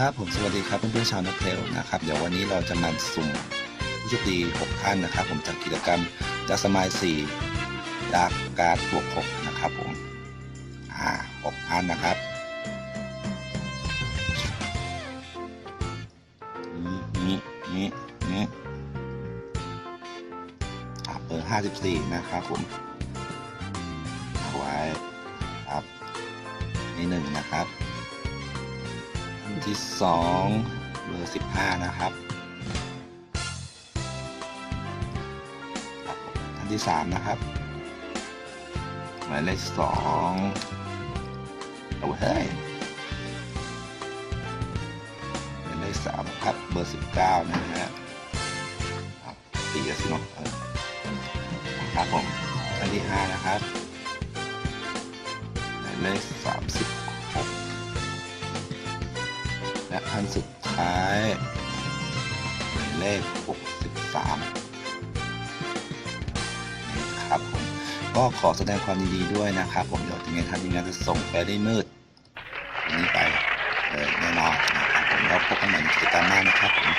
ครับผมสวัสดีครับเพื่อนๆชาวนักเทลนะครับเดี๋ยววันนี้เราจะมาสุ่มผู้โชคดี6ท่านนะครับ ผมจากกิจกรรมจากสมาย4ดาร์กการ์ดบวก6นะครับผมอ่า6ท่านนะครับนี่นี่นี่นี่อ่าเบอร์54 นะครับผมเอาไว้ครับนี่หนึ่งนะครับ ที่สองเบอร์สิบห้านะครับอันที่สามนะครับ หมายเลขสองเอาเฮ้ยหมายเลขสามครับเบอร์สิบเก้านะฮะตีกันสิเนาะเออครับผมอันที่ห้านะครับหมายเลขสามสิบ และอันสุดท้ายหมายเลข 63ครับผมก็ขอแสดงความยินดีด้วยนะครับ ผมเดี๋ยวทีมงานทางทีมงานจะส่งไปได้มืดอันนี้ไปแน่นอนนะครับผมแล้วพบกันใหม่ในกิจกรรมหน้านะครับผม